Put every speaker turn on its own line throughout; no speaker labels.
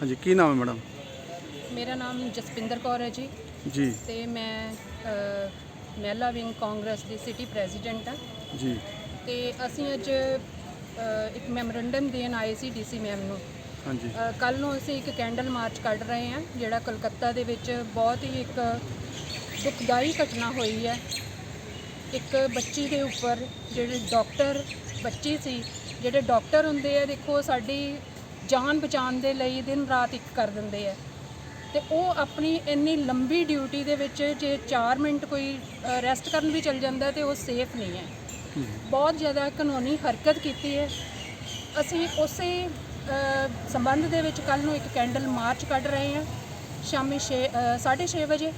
ਹਾਂਜੀ ਕੀ ਨਾਮ ਹੈ ਮੈਡਮ?
ਮੇਰਾ ਨਾਮ ਜਸਪਿੰਦਰ ਕੌਰ ਹੈ ਜੀ।
ਜੀ।
ਤੇ ਮੈਂ ਅ, ਮਹਿਲਾ ਵਿੰਗ ਕਾਂਗਰਸ ਦੀ ਸਿਟੀ ਪ੍ਰੈਜ਼ੀਡੈਂਟ ਹਾਂ।
ਜੀ।
ਤੇ ਅਸੀਂ ਅੱਜ ਅ, ਇੱਕ ਮੈਮੋਰੰਡਮ ਦੇਣ ਆਏ ਸੀ ਡੀਸੀ ਮੈਮ ਨੂੰ।
ਹਾਂਜੀ।
ਕੱਲ ਨੂੰ ਅਸੀਂ ਇੱਕ ਕੈਂਡਲ ਮਾਰਚ ਕੱਢ ਰਹੇ ਹਾਂ ਜਿਹੜਾ ਕਲਕੱਤਾ ਦੇ ਵਿੱਚ ਬਹੁਤ ਹੀ ਇੱਕ ਦੁਖਦਾਈ ਘਟਨਾ ਹੋਈ ਹੈ। ਇੱਕ ਬੱਚੀ ਦੇ ਉੱਪਰ ਜਿਹੜੇ ਡਾਕਟਰ ਬੱਚੀ ਸੀ ਜਿਹੜੇ ਡਾਕਟਰ ਹੁੰਦੇ ਆ ਦੇਖੋ ਸਾਡੀ ਜਾਨ ਬਚਾਉਣ ਦੇ ਲਈ ਦਿਨ ਰਾਤ ਇੱਕ ਕਰ ਦਿੰਦੇ ਆ। ਤੇ ਉਹ ਆਪਣੀ ਇੰਨੀ ਲੰਬੀ ਡਿਊਟੀ ਦੇ ਵਿੱਚ ਜੇ 4 ਮਿੰਟ ਕੋਈ ਰੈਸਟ ਕਰਨ ਵੀ ਚਲ ਜਾਂਦਾ ਤੇ ਉਹ ਸੇਫ ਨਹੀਂ ਹੈ। ਬਹੁਤ ਜ਼ਿਆਦਾ ਕਾਨੂੰਨੀ ਹਰਕਤ ਕੀਤੀ ਹੈ। ਅਸੀਂ ਉਸੇ ਸੰਬੰਧ ਦੇ ਵਿੱਚ ਕੱਲ ਨੂੰ ਇੱਕ ਕੈਂਡਲ ਮਾਰਚ ਕੱਢ ਰਹੇ ਹਾਂ, ਸ਼ਾਮੀ 6 6:30 ਵਜੇ।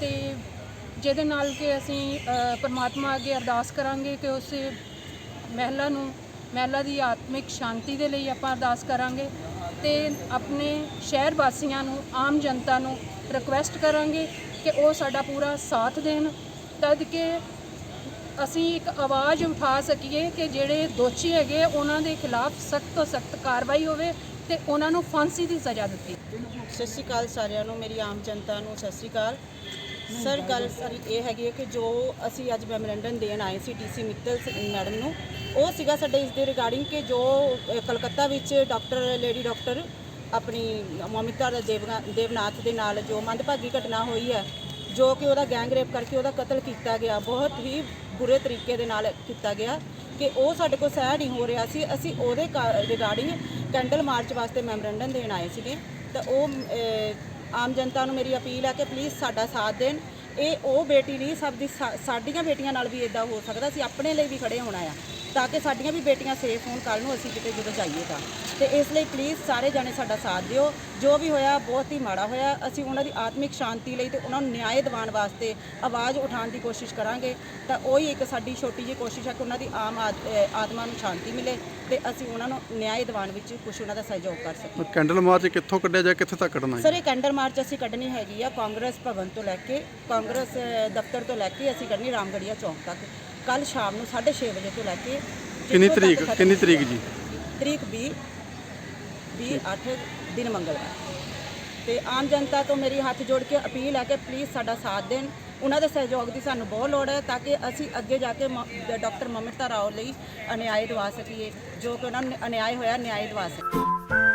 ਤੇ ਜਿਹਦੇ ਨਾਲ ਕਿ ਅਸੀਂ ਪਰਮਾਤਮਾ ਅੱਗੇ ਅਰਦਾਸ ਕਰਾਂਗੇ ਕਿ ਉਸ ਮਹਿਲਾ ਨੂੰ ਮਹਿਲਾ ਦੀ ਆਤਮਿਕ ਸ਼ਾਂਤੀ ਦੇ ਲਈ ਆਪਾਂ ਅਰਦਾਸ ਕਰਾਂਗੇ ਤੇ ਆਪਣੇ ਸ਼ਹਿਰ ਵਾਸੀਆਂ ਨੂੰ, ਆਮ ਜਨਤਾ ਨੂੰ ਰਿਕੁਐਸਟ ਕਰਾਂਗੇ ਕਿ ਉਹ ਸਾਡਾ ਪੂਰਾ ਸਾਥ ਦੇਣ। ਤਦ ਕਿ ਅਸੀਂ ਇੱਕ ਆਵਾਜ਼ ਉਠਾ ਸਕੀਏ ਕਿ ਜਿਹੜੇ ਦੋਸ਼ੀ ਹੈਗੇ ਉਹਨਾਂ ਦੇ ਖਿਲਾਫ ਸਖਤ ਤੋਂ ਸਖਤ ਕਾਰਵਾਈ ਹੋਵੇ ਤੇ ਉਹਨਾਂ ਨੂੰ ਫਾਂਸੀ ਦੀ ਸਜ਼ਾ ਦਿੱਤੀ
ਸਤਿ ਸ਼੍ਰੀ ਅਕਾਲ ਸਾਰਿਆਂ ਨੂੰ, ਮੇਰੀ ਆਮ ਜਨਤਾ ਨੂੰ ਸਤਿ ਸ਼੍ਰੀ ਅਕਾਲ। ਸਰ ਗੱਲ ਸਾਰੀ ਇਹ ਹੈਗੀ ਹੈ ਕਿ ਜੋ ਅਸੀਂ ਅੱਜ ਮੈਮੋਰੈਂਡਮ ਦੇਣ ਆਏ ਸੀ ਡੀਸੀ ਮਿੱਤਲ ਮੈਡਮ ਨੂੰ ਉਹ ਸੀਗਾ ਸਾਡੇ ਇਸ ਦੇ ਰਿਗਾਰਡਿੰਗ ਕਿ ਜੋ ਅ, ਕਲਕੱਤਾ ਵਿੱਚ ਡਾਕਟਰ ਲੇਡੀ ਡਾਕਟਰ ਆਪਣੀ ਮੋਮਿਤਾ ਦੇਵਨਾ ਦੇਵਨਾਥ ਦੇ ਨਾਲ ਜੋ ਮੰਦਭਾਗੀ ਘਟਨਾ ਹੋਈ ਹੈ ਜੋ ਕਿ ਉਹਦਾ ਗੈਂਗ ਰੇਪ ਕਰਕੇ ਉਹਦਾ ਕਤਲ ਕੀਤਾ ਗਿਆ ਬਹੁਤ ਹੀ ਬੁਰੇ ਤਰੀਕੇ ਦੇ ਨਾਲ ਕੀਤਾ ਗਿਆ ਕਿ ਉਹ ਸਾਡੇ ਕੋਲ ਸਹਿ ਨਹੀਂ ਹੋ ਰਿਹਾ ਸੀ। ਅਸੀਂ ਉਹਦੇ ਰਿਗਾਰਡਿੰਗ ਕੈਂਡਲ ਮਾਰਚ ਵਾਸਤੇ ਮੈਮੋਰੈਂਡਮ ਦੇਣ ਆਏ ਸੀਗੇ ਤਾਂ ਉਹ ਅਹ, ਆਮ ਜਨਤਾ ਨੂੰ ਮੇਰੀ ਅਪੀਲ ਹੈ ਕਿ ਪਲੀਜ਼ ਸਾਡਾ ਸਾਥ ਦੇਣ। ਇਹ ਉਹ ਬੇਟੀ ਨਹੀਂ, ਸਭ ਦੀ ਸਾ- ਸਾਡੀਆਂ ਬੇਟੀਆਂ ਨਾਲ ਵੀ ਇਦਾਂ ਹੋ ਸਕਦਾ ਸੀ ਆਪਣੇ ਲਈ ਵੀ ਖੜੇ ਹੋਣਾ ਆ। ਤਾਂ ਕਿ ਸਾਡੀਆਂ ਵੀ ਬੇਟੀਆਂ ਸੇਫ ਹੋਣ ਕੱਲ ਨੂੰ ਅਸੀਂ ਕਿਤੇ ਜਦੋਂ ਜਾਈਏ ਤਾਂ। ਤੇ ਇਸ ਲਈ ਪਲੀਜ਼ ਸਾਰੇ ਜਾਣੇ ਸਾਡਾ ਸਾਥ ਦਿਓ। ਜੋ ਵੀ ਹੋਇਆ ਬਹੁਤ ਹੀ ਮਾੜਾ ਹੋਇਆ। ਅਸੀਂ ਉਹਨਾਂ ਦੀ ਆਤਮਿਕ ਸ਼ਾਂਤੀ ਲਈ ਤੇ ਉਹਨਾਂ ਨੂੰ ਨਿਆਂ ਦਿਵਾਉਣ ਵਾਸਤੇ ਆਵਾਜ਼ ਉਠਾਉਣ ਦੀ ਕੋਸ਼ਿਸ਼ ਕਰਾਂਗੇ। ਤਾਂ ਉਹੀ ਇੱਕ ਸਾਡੀ ਛੋਟੀ ਜਿਹੀ ਕੋਸ਼ਿਸ਼ ਹੈ ਕਿ ਉਹਨਾਂ ਦੀ ਆਮ ਆਤਮਾ ਨੂੰ ਸ਼ਾਂਤੀ ਮਿਲੇ ਤੇ ਅਸੀਂ ਉਹਨਾਂ ਨੂੰ ਨਿਆਂ ਦਿਵਾਉਣ ਵਿੱਚ ਕੁਝ ਉਹਨਾਂ ਦਾ ਸਹਿਯੋਗ ਕਰ ਸਕੀਏ।
ਕੈਂਡਲ ਮਾਰਚ ਕਿੱਥੋਂ ਕੱਢਿਆ ਜਾਏ ਕਿੱਥੇ ਤੱਕ ਕੱਢਣਾ
ਸਰ
ਹੈ?
ਇਹ ਕੈਂਡਲ ਮਾਰਚ ਅਸੀਂ ਕੱਢਣੀ ਹੈਗੀ ਆ ਕਾਂਗਰਸ ਭਵਨ ਤੋਂ ਲੈ ਕੇ ਕਾਂਗਰਸ ਦਫ਼ਤਰ ਤੋਂ ਲੈ ਕੇ ਅਸੀਂ ਕੱਢਣੀ ਰਾਮਗੜੀਆ ਚੌਂਕ ਤੱਕ। ਕੱਲ ਸ਼ਾਮ ਨੂੰ 6:30 ਵਜੇ ਤੋਂ ਲੈ ਕੇ
ਕਿੰਨੀ
ਜਿੱਥੋਂ
ਤਰੀਕ
ਖਤਮ-
ਕਿੰਨੀ ਤਰੀਕ ਜੀ?
ਤਰੀਕ 20 20 8 ਦਿਨ ਮੰਗਲਵਾਰ। ਤੇ ਆਮ ਜਨਤਾ ਤੋਂ ਮੇਰੀ ਹੱਥ ਜੋੜ ਕੇ ਅਪੀਲ ਹੈ ਕਿ ਪਲੀਜ਼ ਸਾਡਾ ਸਾਥ ਦੇਣ। ਉਹਨਾਂ ਦੇ ਸਹਿਯੋਗ ਦੀ ਸਾਨੂੰ ਬਹੁਤ ਲੋੜ ਹੈ ਤਾਂ ਕਿ ਅਸੀਂ ਅੱਗੇ ਜਾ ਕੇ ਮ- ਡਾਕਟਰ ਮਮਿਤਾ ਰਾਓ ਲਈ ਅਨਿਆਏ ਦਵਾ ਸਕੀਏ ਜੋ ਕਿ ਉਹਨਾਂ ਨੂੰ ਅਨਿਆਏ ਹੋਇਆ ਨਿਆਂ ਦਵਾ ਸਕੀਏ।